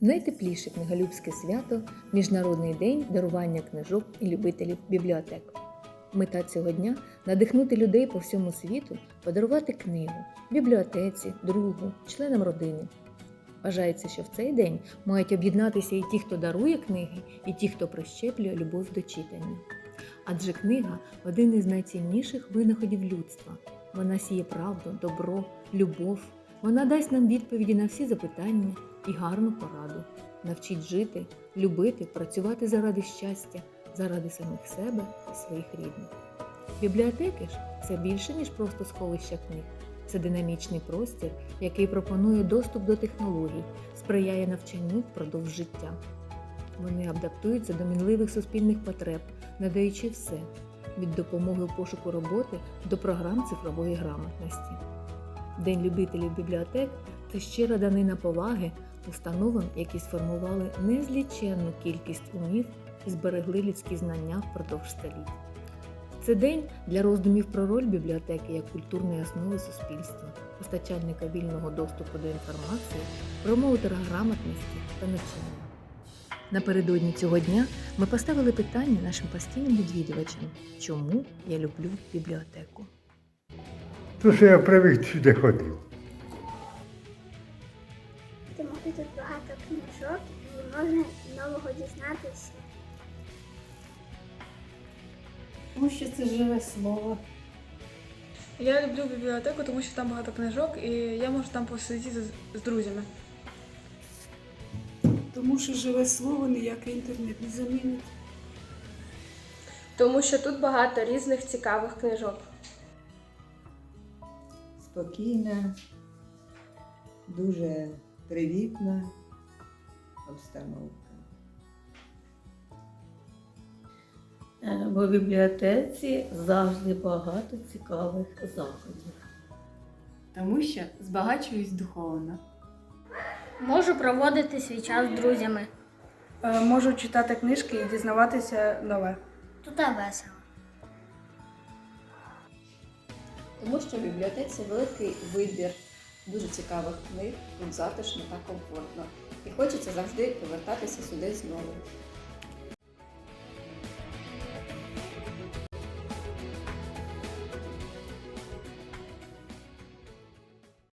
Найтепліше книголюбське свято Міжнародний день дарування книжок і любителів бібліотек. Мета цього дня надихнути людей по всьому світу подарувати книгу бібліотеці, другу, членам родини. Вважається, що в цей день мають об'єднатися і ті, хто дарує книги, і ті, хто прищеплює любов до читання. Адже книга один із найцінніших винаходів людства. Вона сіє правду, добро, любов. Вона дасть нам відповіді на всі запитання і гарну пораду. Навчить жити, любити, працювати заради щастя, заради самих себе і своїх рідних. Бібліотеки ж це більше, ніж просто сховища книг. Це динамічний простір, який пропонує доступ до технологій, сприяє навчанню впродовж життя. Вони адаптуються до мінливих суспільних потреб, надаючи все від допомоги у пошуку роботи до програм цифрової грамотності. День любителів бібліотек це щира данина поваги установам, які сформували незліченну кількість умів і зберегли людські знання впродовж століть. Це день для роздумів про роль бібліотеки як культурної основи суспільства, постачальника вільного доступу до інформації, промоутера грамотності та навчання. Напередодні цього дня ми поставили питання нашим постійним відвідувачам, чому я люблю бібліотеку. То, що я привик сюди ходив. Можна нового дізнатися. Тому що це живе слово. Я люблю бібліотеку, тому що там багато книжок, і я можу там посидіти з, з друзями. Тому що живе слово ніякий інтернет не замінить. Тому що тут багато різних цікавих книжок. спокійна, дуже привітна обстановка. Е, Бо в бібліотеці завжди багато цікавих заходів. тому що збагачуюсь духовно. Можу проводити свій час з друзями. Е, Можу читати книжки і дізнаватися нове. Тут весело. Тому що в бібліотеці великий вибір дуже цікавих книг, тут затишно та комфортно. І хочеться завжди повертатися сюди знову.